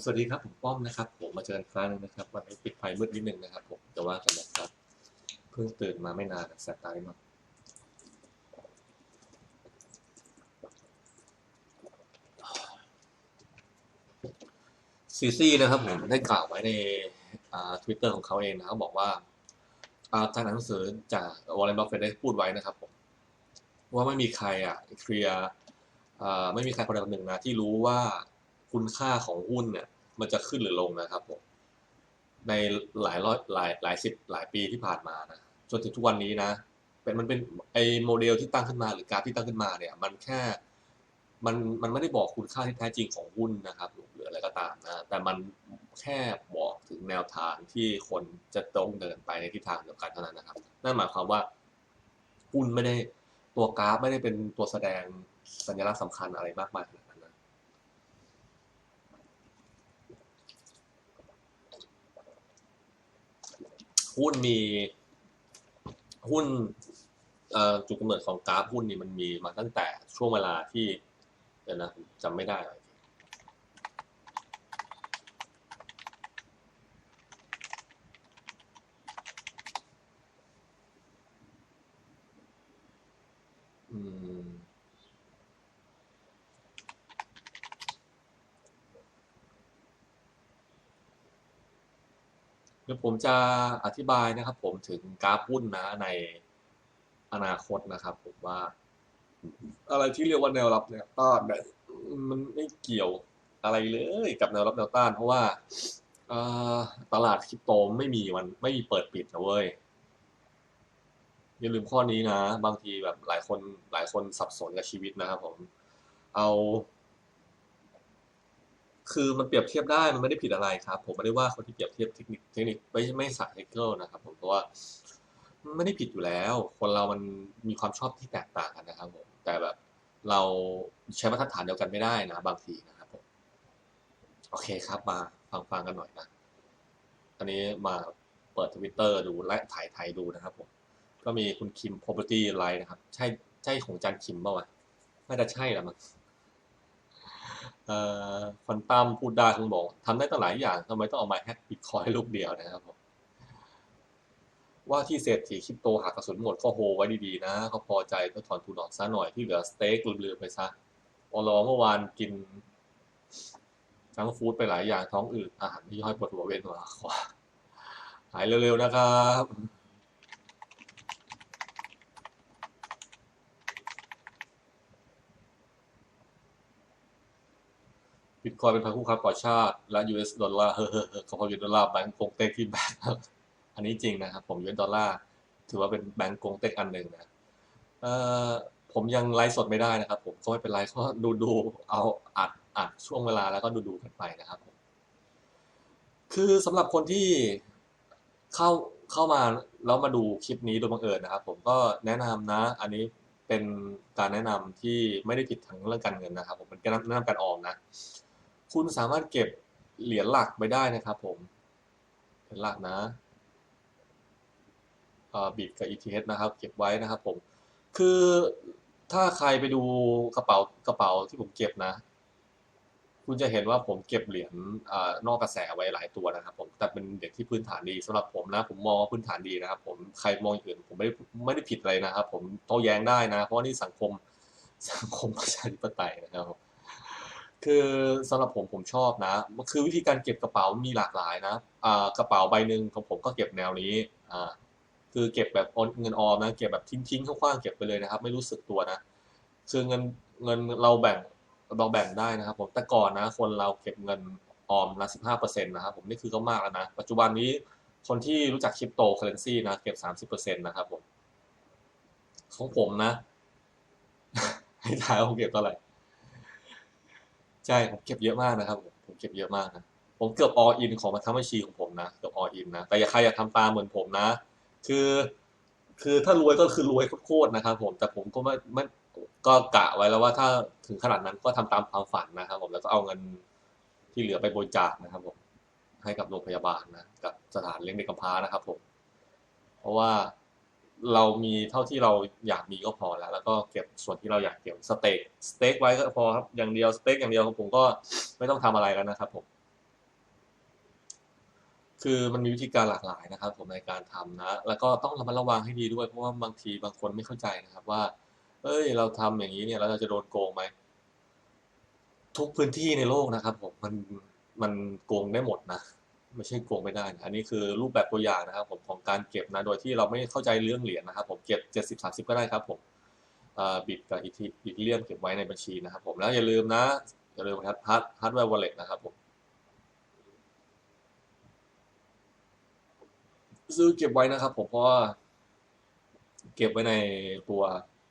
สวัสดีครับผมป้อมนะครับ ผมมาเจอกันครั้งนึงนะครับ วันนี้ปิดไฟมืดนิดนึงนะครับ ผมแต่ว่ากันนะครับ เพิ่งตื่นมาไม่นานแสบตานิดหน่อยซีซีนะครับผมได้กล่าวไว้ในทวิตเตอร์ของเขาเองนะครับบอกว่าอ่าทางหนังสือจากวอลเลนบัฟเฟตได้พูดไว้นะครับผมว่าไม่มีใครอะเคลียร์ไม่มีใครคนใดคนหนึ่งนะที่รู้ว่า คุณค่าของหุ้นเนี่ย มันจะขึ้นหรือลงนะครับผมในหลายร้อยหลายหลายสิบหลายปีที่ผ่านมานะจนถึงทุกวันนี้นะเป็นมันเป็นไอโมเดลที่ตั้งขึ้นมาหรือกราฟที่ตั้งขึ้นมาเนี่ย มันแค่มันมันไม่ได้บอกคุณค่าที่แท้จริงของหุ้นนะครับหรืออะไรก็ตามนะ แต่มันแค่บอกถึงแนวทางที่คนจะต้องเดินไปในทิศทางเดียวกันเท่านั้นนะครับ นั่นหมายความว่าหุ้นไม่ได้ตัวกราฟไม่ได้เป็นตัวแสดงสัญลักษณ์สำคัญอะไรมากมายขนาดนั้นนะ หุ้นมีหุ้นจุดกำเนิดของกราฟหุ้นนี่มันมีมาตั้งแต่ช่วงเวลาที่เดี๋ยวนะจำไม่ได้อะไรอืมเดี๋ยวผมจะอธิบายนะครับ ผมถึงกราฟหุ้นนะในอนาคตนะครับ ผมว่า อะไรที่เรียกว่าแนวรับแนวต้านเนี่ยมันไม่เกี่ยวอะไรเลยกับแนวรับแนวต้าน เพราะว่าตลาดคริปโตไม่มีมันไม่มีเปิดปิดนะเว้ยอย่าลืมข้อนี้นะ บางทีแบบหลายคนหลายคนสับสนกับชีวิตนะครับผม เอา คือมันเปรียบเทียบได้มันไม่ได้ผิดอะไรครับ ผมไม่ได้ว่าคนที่เปรียบเทียบเทคนิคเทคนิคไม่ไม่สายเทคนิคนะครับ ผมเพราะว่าไม่ได้ผิดอยู่แล้ว คนเรามันมีความชอบที่แตกต่างกันนะครับผมแต่แบบเราใช้มาตรฐานเดียวกันไม่ได้นะ บางทีนะครับผมโอเคครับมาฟังฟังกันหน่อยนะอันนี้มาเปิดทวิตเตอร์ดูและถ่ายไทยดูนะครับผมก็มีคุณคิม property ไลน์นะครับ ใช่ใช่ของจันคิมป่าวะน่าจะใช่หละมั้ง ฟันตั้มพูดได้คุณบอกทำได้ตั้งหลายอย่างทำไมต้องเอามาแฮกบิตคอยลูกเดียวนะครับผมว่าที่เศรษฐีคริปโตหากกระสุนหมดก็โฮไว้ดีๆนะเขาพอใจก็ถอนทุนออกซะหน่อยที่เหลือสเต็กลืมๆไปซะอรอเมื่อวานกินทั้งฟู้ดไปหลายอย่างท้องอืดอาหารที่ย่อยปวดหัวเวียนหัวขวาหายเร็วๆนะครับ บิตคอยเป็นพันคู่ค้าก่อชาติ และ US ดอลลาร์เฮ้อเฮ้อเฮ้อเขาพอ US ดอลลาร์แบงก์กงเต็กที่แบงก์ครับอันนี้จริงนะครับ ผม US ดอลลาร์ถือว่าเป็นแบงก์กงเต็กอันหนึ่งนะเอ่อผมยังไลฟ์สดไม่ได้นะครับ ผมก็ไม่เป็นไรก็ดูดูเอาอัดอัดช่วงเวลาแล้วก็ดูดูกันไปนะครับผมคือสำหรับคนที่เข้าเข้ามาแล้วมาดูคลิปนี้โดยบังเอิญนะครับ ผมก็แนะนำนะ อันนี้เป็นการแนะนำที่ไม่ได้ผิดทางเรื่องการเงินนะครับ ผมเป็นการแนะนำการออมนะ คุณสามารถเก็บเหรียญหลักไปได้นะครับผม เหรียญหลักนะบิตกับ ETH นะครับ เก็บไว้นะครับผม คือถ้าใครไปดูกระเป๋ากระเป๋าที่ผมเก็บนะ คุณจะเห็นว่าผมเก็บเหรียญนอกกระแสไว้หลายตัวนะครับ ผม แต่เป็นเด็กที่พื้นฐานดีสำหรับผมนะ ผมมองว่าพื้นฐานดีนะครับ ผม ใครมองอย่างอื่นผมไม่ได้ไม่ได้ผิดอะไรนะครับ ผมโต้แย้งได้นะ เพราะว่านี่สังคมสังคมประชาธิปไตยนะครับ คือสำหรับผมผมชอบนะ คือวิธีการเก็บกระเป๋ามีหลากหลายนะอ่ากระเป๋าใบหนึ่งของผมก็เก็บแนวนี้อ่าคือเก็บแบบเงินออมนะเก็บแบบทิ้งๆคว้างๆเก็บไปเลยนะครับ ไม่รู้สึกตัวนะ คือเงินเงินเราแบ่งเราแบ่งได้นะครับ ผมแต่ก่อนนะ คนเราเก็บเงินออมละสิบห้าเปอร์เซ็นต์นะครับผมนี่คือก็มากแล้วนะ ปัจจุบันนี้คนที่รู้จักคริปโตเคอเรนซีนะเก็บสามสิบเปอร์เซ็นต์นะครับผมของผมนะให้ทายว่าผมเก็บเท่าไหร่ ใช่ผมเก็บเยอะมากนะครับผมผมเก็บเยอะมากนะผมเกือบ all in ของมาทำบัญชีของผมนะเกือบ all in นะแต่อย่าใครอยากทำตามเหมือนผมนะ คือ คือถ้ารวยก็คือรวยโคตรๆนะครับ ผมแต่ผมก็ไม่ไม่ก็กะไว้แล้วว่าถ้าถึงขนาดนั้นก็ทำตามความฝันนะครับ ผมแล้วก็เอาเงินที่เหลือไปบริจาคนะครับ ผมให้กับโรงพยาบาลนะกับสถานเลี้ยงเด็กกำพร้านะครับ ผม เพราะว่า เรามีเท่าที่เราอยากมีก็พอแล้ว แล้วก็เก็บส่วนที่เราอยากเก็บสเต็กสเต็กไว้ก็พอครับอย่างเดียวสเต็กอย่างเดียวผมก็ไม่ต้องทำอะไรแล้วนะครับผมคือมันมีวิธีการหลากหลายนะครับ ผมในการทำนะ แล้วก็ต้องระมัดระวังให้ดีด้วยเพราะว่าบางทีบางคนไม่เข้าใจนะครับว่า เอ้ย เราทำอย่างนี้เนี่ยเราจะโดนโกงไหมทุกพื้นที่ในโลกนะครับ ผมมันมันโกงได้หมดนะ ไม่ใช่โกงไม่ได้นะอันนี้คือรูปแบบตัวอย่างนะครับผมของการเก็บนะ โดยที่เราไม่เข้าใจเรื่องเหรียญนะครับ ผมเก็บเจ็ดสิบสามสิบก็ได้ครับผมบิตกับอีทีอีเลียมเก็บไว้ในบัญชีนะครับ ผมแล้วอย่าลืมนะ อย่าลืมฮาร์ดฮาร์ดฮาร์ดแวร์วอลเล็ตนะครับผมซื้อเก็บไว้นะครับผมเพราะว่าเก็บไว้ในตัว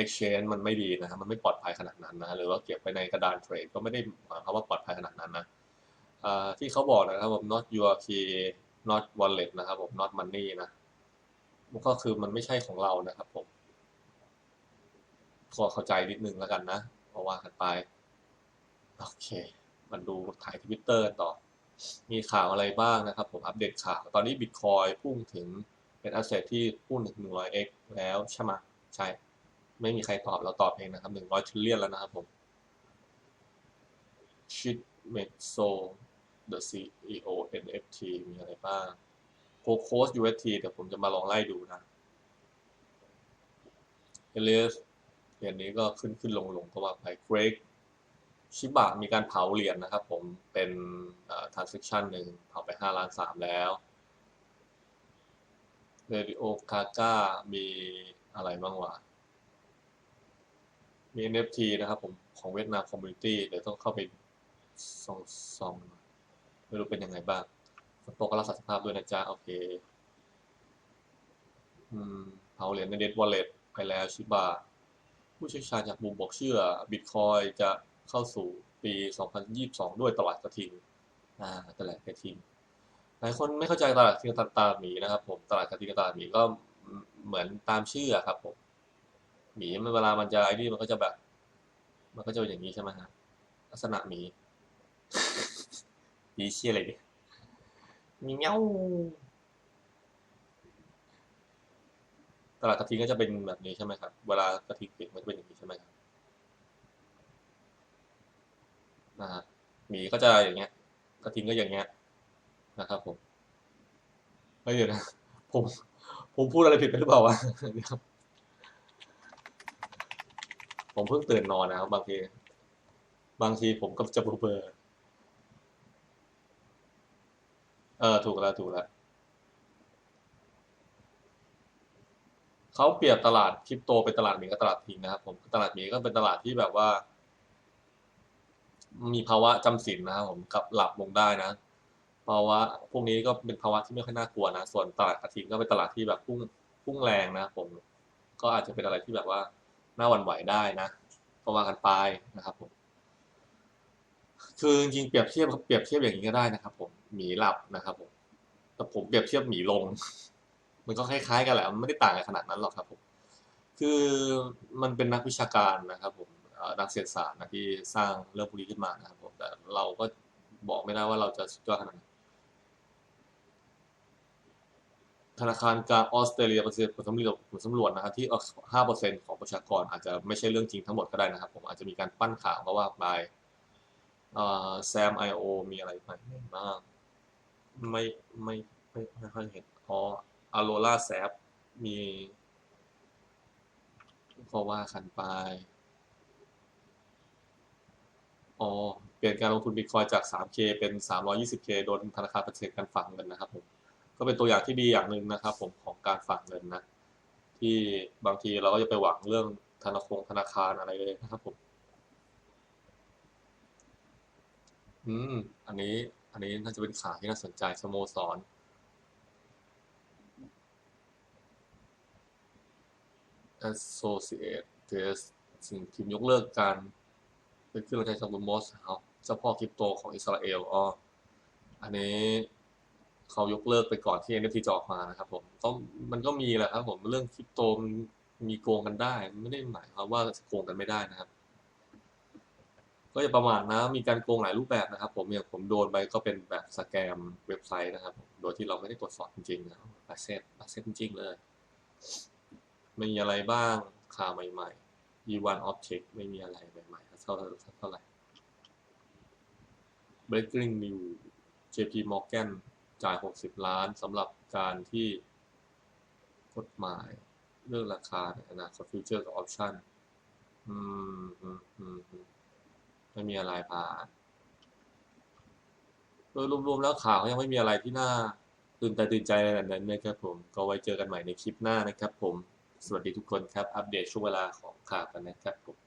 exchange มันไม่ดีนะครับมันไม่ปลอดภัยขนาดนั้นนะ หรือว่าเก็บไว้ในกระดานเทรดก็ไม่ได้หมายความว่าปลอดภัยขนาดนั้นนะ ที่เขาบอกนะครับผม not your key not wallet นะครับผม not money นะมันก็คือมันไม่ใช่ของเรานะครับผมขอเข้าใจนิดนึงแล้วกันนะเพราะว่ากันไปโอเค มันดูถ่ายทวิตเตอร์ต่อ มีข่าวอะไรบ้างนะครับ ผมอัปเดตข่าว ตอนนี้บิตคอยพุ่งถึงเป็นอสเซทที่พุ่งถึง 100x แล้วใช่ไหมใช่ ไม่มีใครตอบเราตอบเองนะครับ100 trillion แล้วนะครับผม Shit m e x o the CEO NFT มีอะไรบ้างโคโคส UST เดี๋ยวผมจะมาลองไล่ดูนะเอเลสเหรียญนี้ก็ขึ้นขึ้นลงลงก็ว่าไปเกรกชิบะมีการเผาเหรียญนะครับผมเป็น transaction หนึ่งเผาไป 5 ล้าน 3 แล้ว Radio Gaga มีอะไรบ้างวะ มี NFT นะครับผมของเวียดนามคอมมูนิตี้เดี๋ยวต้องเข้าไปส่องส่อง ไม่รู้เป็นยังไงบ้างฝนตกก็รักษาสภาพด้วยนะจ๊ะ โอเค อืมเผาเหรียญในเดดวอลเล็ตไปแล้วชิบะผู้เชี่ยวชาญจากบูมบอกเชื่อบิตคอยจะเข้าสู่ปี 2022 ด้วยตลาดกระทิง อ่า ตลาดกระทิง หลายคนไม่เข้าใจตลาดกระทิงตลาดหมีนะครับ ผม ตลาดกระทิงตลาดหมีก็เหมือนตามชื่อครับผม หมีมันเวลามันจะไอ้นี่มันก็จะแบบ มันก็จะเป็นอย่างนี้ใช่ไหมฮะลักษณะหมี หมีเชี่ยอะไรดิมีเงี้ยวตลาดกระทิงก็จะเป็นแบบนี้ใช่ไหมครับ เวลากระทิงปิดมันจะเป็นอย่างนี้ใช่ไหมครับนะฮะหมีก็จะอย่างเงี้ย กระทิงก็อย่างเงี้ยนะครับ ผมไม่เดี๋ยวนะผม ผมพูดอะไรผิดไปหรือเปล่าวะเดี๋ยวผมเพิ่งตื่นนอนนะครับบางที บางทีผมก็จะเบลอ เออถูกแล้วถูกแล้วเขาเปรียบตลาดคริปโตเป็นตลาดหมีกับตลาดทิ้งนะครับผมตลาดหมีก็เป็นตลาดที่แบบว่า มีภาวะจำศีลนะครับผมกับหลับลงได้นะภาวะพวกนี้ก็เป็นภาวะที่ไม่ค่อยน่ากลัวนะส่วนตลาดกระทิงก็เป็นตลาดที่แบบพุ่งพุ่งแรงนะผมก็อาจจะเป็นอะไรที่แบบว่าน่าหวั่นไหวได้นะก็ว่ากันไปนะครับผม คือจริงเปรียบเทียบเปรียบเทียบอย่างนี้ก็ได้นะครับ ผมหมีหลับนะครับผมแต่ผมเปรียบเทียบหมีลง มันก็คล้ายๆกันแหละมันไม่ได้ต่างกันขนาดนั้นหรอกครับผมคือมันเป็นนักวิชาการนะครับ ผมนักเศรษฐศาสตร์นะที่สร้างเรื่องพวกนี้ขึ้นมานะครับผมแต่เราก็บอกไม่ได้ว่าเราจะสุดยอดขนาดไหนธนาคารกลางออสเตรเลียประสิทธิผลสำรวจผลสำรวจนะครับที่ห้าเปอร์เซ็นของประชากรอาจจะไม่ใช่เรื่องจริงทั้งหมดก็ได้นะครับ ผมอาจจะมีการปั้นข่าวก็ว่าไป แซมไอโอมีอะไรใหม่บ้างไม่ไม่ไม่ไม่ค่อยเห็นอ๋ออโรล่าแซฟมีก็ว่าขันไป อ๋อ เปลี่ยนการลงทุนบิตคอยจาก 3K เป็น 320K โดนธนาคารปฏิเสธการฝากเงินนะครับผม ก็เป็นตัวอย่างที่ดีอย่างหนึ่งนะครับผมของการฝากเงินนะ ที่บางทีเราก็จะไปหวังเรื่องธนาคารธนาคารอะไรเลยนะครับผม อืม อันนี้ อันนี้น่าจะเป็นข่าวที่น่าสนใจสโมสร Associate Press สิ่งทีมยกเลิกการเป็นขึ้นราชสกุลมอสเอาเจ้าพ่อคริปโตของอิสราเอลอ๋ออันนี้เขายกเลิกไปก่อนที่ NFT จะออกมานะครับผมก็มันก็มีแหละครับผมเรื่องคริปโตมีโกงกันได้ ไม่ได้หมายความว่าจะโกงกันไม่ได้นะครับ ก็อย่าประมาทนะ มีการโกงหลายรูปแบบนะครับ ผมอย่างผมโดนไปก็เป็นแบบสแกมเว็บไซต์นะครับ โดยที่เราไม่ได้ตรวจสอบจริงๆนะบาเซ็ตบาเซ็ตจริงๆเลยมีอะไรบ้างข่าวใหม่ๆ E1 Object ไม่มีอะไรใหม่ๆเท่าเท่าไหร่ Breaking New JP Morgan จ่าย 60 ล้านสำหรับการที่กฎหมายเรื่องราคาในอนาคตฟิวเจอร์กับออปชั่น อืมอืมอืม ไม่มีอะไรผ่านโดยรวมๆแล้วข่าวยังไม่มีอะไรที่น่าตื่นตาตื่นใจในาดนั้นนะครับผม ก็ไว้เจอกันใหม่ในคลิปหน้านะครับผม สวัสดีทุกคนครับ อัปเดตช่วงเวลาของข่าวกันนะครับผม